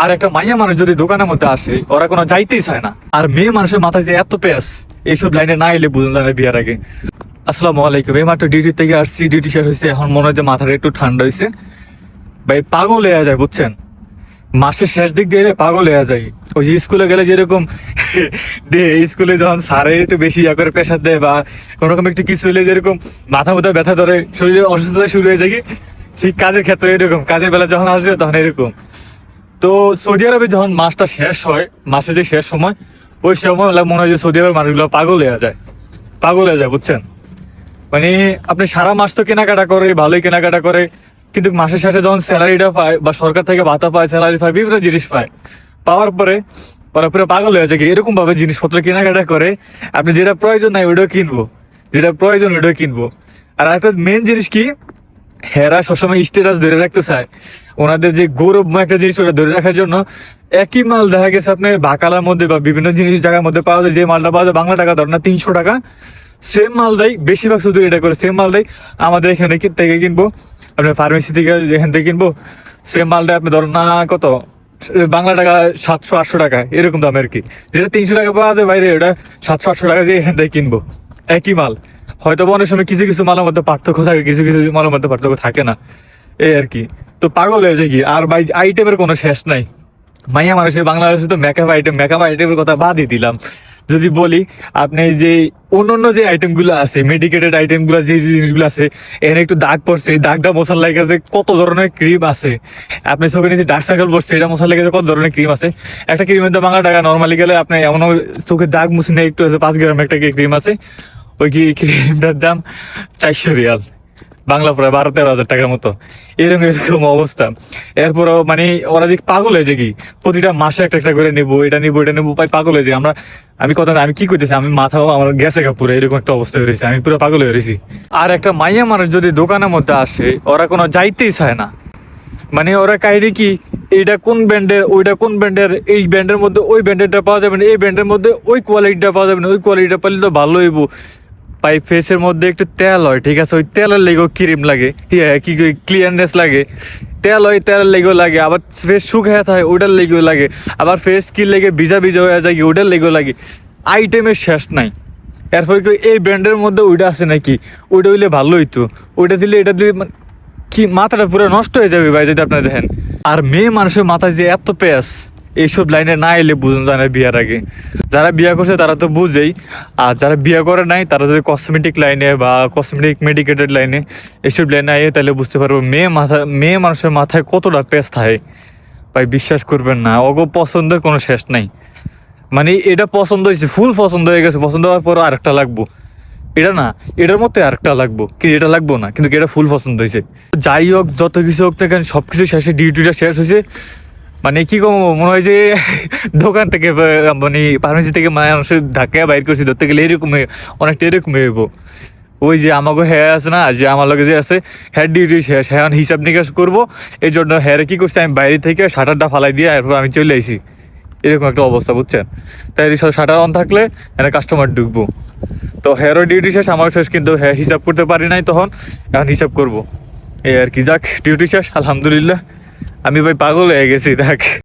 আর একটা মাইয়া মানুষ যদি দোকানের মধ্যে আসে, ওরা কোনো যাইতেই চায় না। আর মেয়ে মানুষের মাথায় যে এত পেস এইসব লাইনে না এলে বুঝুন না বিয়ার আগে। আসসালামু আলাইকুম, এই মাত্র ডিউটি থেকে আসছি, ডিউটি শেষ হয়েছে, এখন মনে হয় যে মাথাটা একটু ঠান্ডা হয়েছে। ভাই, পাগল হয়ে যায়, বুঝছেন? মাসের শেষ দিক দিয়ে পাগল হয়ে যায়। ওই যে স্কুলে গেলে যেরকম স্কুলে যখন স্যারে একটু বেশি ইয়া করে প্রেশার দেয় বা কোনোরকম একটু কিছু হলে যেরকম মাথা মুথা ব্যথা ধরে, শরীরে অসুস্থতা শুরু হয়ে যায় কি? ঠিক কাজের ক্ষেত্রে এরকম, কাজের বেলা যখন আসবে তখন এরকম। তো সৌদি আরবে যখন মাসটা শেষ হয়, মাসে যে শেষ সময়, ওই সময় মনে হয় যে সৌদি আরবের মানুষগুলো পাগল হয়ে যায়। পাগল হয়ে যায়, বুঝছেন? মানে আপনি সারা মাস তো কেনাকাটা করে, ভালোই কেনাকাটা করে, কিন্তু মাসের শেষে যখন স্যালারিটা পায় বা সরকার থেকে ভাতা পায়, স্যালারি পায়, বিভিন্ন জিনিস পায়, পাওয়ার পরে ওরা পুরো পাগল হয়ে যায় এরকম ভাবে জিনিসপত্র কেনাকাটা করে, আপনি যেটা প্রয়োজন নাই ওইটাও কিনবো, যেটা প্রয়োজন ওইটাও কিনবো। আর একটা মেন জিনিস কি হেরা সবসময় স্টেটাস ধরে রাখতে চায়। ওনাদের যে গৌরব একটা জিনিস ওটা ধরে রাখার জন্য একই মাল দেখা গেছে আপনি বাকালার মধ্যে বা বিভিন্ন জিনিস জায়গার মধ্যে পাওয়া যায়। যে মালটা পাওয়া যায় বাংলা টাকা ধর না তিনশো টাকা। সেম মালটাই বেশিরভাগ শুধু এটা করে সেম মালটাই আমাদের এখানে থেকে কিনবো? আপনার ফার্মেসি থেকে যেখান থেকে কিনবো সেম মালটা আপনি ধরুন না কত? বাংলা টাকা সাতশো, আটশো টাকা, এরকম দাম আর কি? যেটা তিনশো টাকা পাওয়া যায় বাইরে, ওটা সাতশো, আটশো টাকা দিয়ে এখান থেকে কিনবো। একই মাল। হয়তো অনেক সময় কিছু কিছু মালের মধ্যে পার্থক্য থাকে, কিছু কিছু মালের মধ্যে পার্থক্য থাকে না। এই আর কি। তো পাগল হয়ে যায় কি? আর ভাই আইটেমের কোনো শেষ নাই। মাইয়া মানুষের বাংলাদেশে তো মেকআপ আইটেম মেকআপ আইটেমের কথা বাদই দিলাম। যদি বলি, আপনি যে অন্যান্য যে আইটেমগুলো আছে মেডিকেটেড আইটেমগুলো যে যে জিনিসগুলো আছে, এখানে একটু দাগ পড়ছে। দাগটা মশার লাগে কত ধরনের ক্রিম আছে। আপনি চোখে নিচে ডার্ক সার্কেল পড়ছে, এটা মশার লেগেছে কত ধরনের ক্রিম আছে। একটা ক্রিমের দাম বাংলা টাকা নর্মালি গেলে আপনি এমন চোখে দাগ মুছে নেই একটু আছে পাঁচ গ্রাম একটা ক্রিম আছে? ওই ক্রিমটার দাম চারশো রিয়াল। বাংলা প্রায় বারো তেরো হাজার টাকার মতো। এরকম এরকম অবস্থা। এরপরও মানে ওরা যে পাগল হয়ে যায় কি? প্রতিটা মাসে একটা একটা করে নেব, এটা নেব এটা নেব পাই পাগল হয়ে যায় আমরা, আমি কথা আমি কি করতেছি আমি মাথাও, আমার গেছে পুরো এরকম একটা অবস্থা হয়ে রয়েছে। আমি পুরো পাগল হয়ে রয়েছি। আর একটা মাইয়া মানুষ যদি দোকানের মধ্যে আসে, ওরা কোনো যাইতেই চায় না। মানে ওরা কাহিনী কি? এইটা কোন ব্র্যান্ডের, ওইটা কোন ব্র্যান্ডের, এই ব্র্যান্ডের মধ্যে ওই ব্র্যান্ডেরটা পাওয়া যাবে না, এই ব্র্যান্ডের মধ্যে ওই কোয়ালিটিটা পাওয়া যাবে না। ওই কোয়ালিটিটা পেলে তো ভালো হইব। পাই ফেসের মধ্যে একটু তেল হয়, ঠিক আছে? ওই তেলের লেগেও ক্রিম লাগে। কি ক্লিয়ারনেস লাগে। তেল হয়, তেলের লেগেও লাগে। আবার ফেস শুকায় থাকে ওটার লেগেও লাগে। আবার ফেস কি লেগে ভিজা ভিজা হয়ে যায় ওটার লেগেও লাগে। আইটেমের শেষ নাই। এরপরে কি এই ব্র্যান্ডের মধ্যে ওইটা আছে নাকি? ওইটা হইলে ভালো হইতো। ওইটা দিলে এটা দিলে কি মাথাটা পুরো নষ্ট হয়ে যাবে ভাই, যদি আপনারা দেখেন। আর মেয়ে মানুষের মাথায় যে এত পেঁয়াজ এইসব লাইনে না এলে বুঝুন যায় না বিয়ার আগে। যারা বিয়ে করছে তারা তো বুঝেই, আর যারা বিয়ে করে নাই তারা যদি কসমেটিক লাইনে বা কসমেটিক মেডিকেটেড লাইনে এইসব লাইনে আয়ে তাহলে বুঝতে পারব মেয়ে মাথা, মেয়ে মানুষের মাথায় কতটা পেস থাকে। ভাই বিশ্বাস করবেন না অগ পছন্দের কোনো শেষ নাই। মানে এটা পছন্দ হয়েছে, ফুল পছন্দ হয়ে গেছে, পছন্দ হওয়ার পর আরেকটা লাগবো। এটা না, এটার মধ্যে আরেকটা লাগবো, কি এটা লাগবো না, কিন্তু এটা ফুল পছন্দ হয়েছে। যাই হোক, যত কিছু হোক না কেন সব কিছু শেষে ডিউটিটা শেষ হয়েছে। মানে কি কম, মনে হয় যে দোকান থেকে মানে ফার্মেসি থেকে মানুষের ধাক্কা বাইর করছি, ধরতে গেলে এরকম অনেকটা এরকম হইব। ওই যে আমাকে হ্যাঁ আছে না, যে আমার লগে যে আছে হেয়ার ডিউটি শেষ হ্যাঁ হিসাব নিকাশ করব এই জন্য হ্যারে কি করছি, আমি বাইরে থেকে শাটারটা ফালাই দিয়ে এরপর আমি চলে আইছি। এরকম একটা অবস্থা, বুঝছেন? তাই সব শাটার অন থাকলে একটা কাস্টমার ঢুকবো। তো হেয়ারও ডিউটি শেষ, আমার শেষ, কিন্তু হ্যাঁ হিসাব করতে পারি নাই তখন, এখন হিসাব করব। এই আর কি, যাক ডিউটি শেষ, আলহামদুলিল্লাহ। আমি ভাই পাগল হয়ে গেছি দেখ